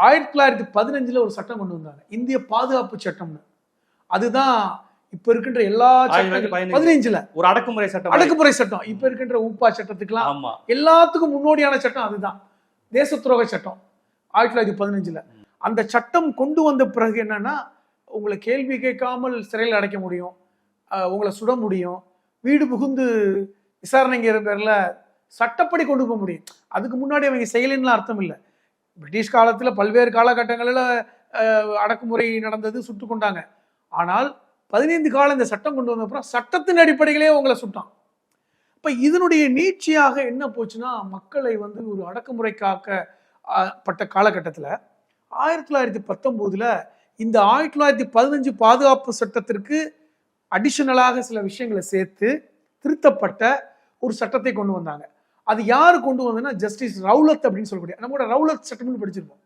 ஆயிரத்தி தொள்ளாயிரத்தி பதினஞ்சுல ஒரு சட்டம் கொண்டு வந்தாங்க. இந்திய பாதுகாப்பு சட்டம்னு. அதுதான் இப்ப இருக்கின்ற எல்லா. பதினஞ்சுல. ஒரு அடக்குமுறை சட்டம். அடக்குமுறை சட்டம். இப்ப இருக்கின்ற ஊப்பா சட்டத்துக்கெல்லாம் எல்லாத்துக்கும் முன்னோடியான சட்டம் அதுதான். தேச துரோக சட்டம். ஆயிரத்தி தொள்ளாயிரத்தி பதினஞ்சுல. அந்த சட்டம் கொண்டு வந்த பிறகு என்னன்னா உங்களை கேள்வி கேட்காமல் சிறையில் அடைக்க முடியும். உங்களை சுட முடியும். வீடு புகுந்து விசாரணைங்கிற பேர்ல சட்டப்படி கொண்டு போக முடியும். அதுக்கு முன்னாடி அவங்க செய்யலைன்னு அர்த்தம் இல்லை. பிரிட்டிஷ் காலத்தில் பல்வேறு காலகட்டங்களில் அடக்குமுறை நடந்தது சுட்டு கொண்டாங்க. ஆனால் பதினைந்து காலம் இந்த சட்டம் கொண்டு வந்த அப்புறம் சட்டத்தின் அடிப்படையிலே உங்களை சுட்டான். இப்போ இதனுடைய நீட்சியாக என்ன போச்சுன்னா மக்களை வந்து ஒரு அடக்குமுறை காக்க பட்ட காலகட்டத்தில் ஆயிரத்தி தொள்ளாயிரத்தி பத்தொம்போதில் இந்த ஆயிரத்தி தொள்ளாயிரத்தி பதினஞ்சு பாதுகாப்பு சட்டத்திற்கு அடிஷனலாக சில விஷயங்களை சேர்த்து திருத்தப்பட்ட ஒரு சட்டத்தை கொண்டு வந்தாங்க. அது யாரு கொண்டு வந்ததுன்னா ஜஸ்டிஸ் ரவுலத் அப்படின்னு சொல்லக்கூடிய நம்மளோட ரவுலத் சட்டம்னு படிச்சிருப்போம்.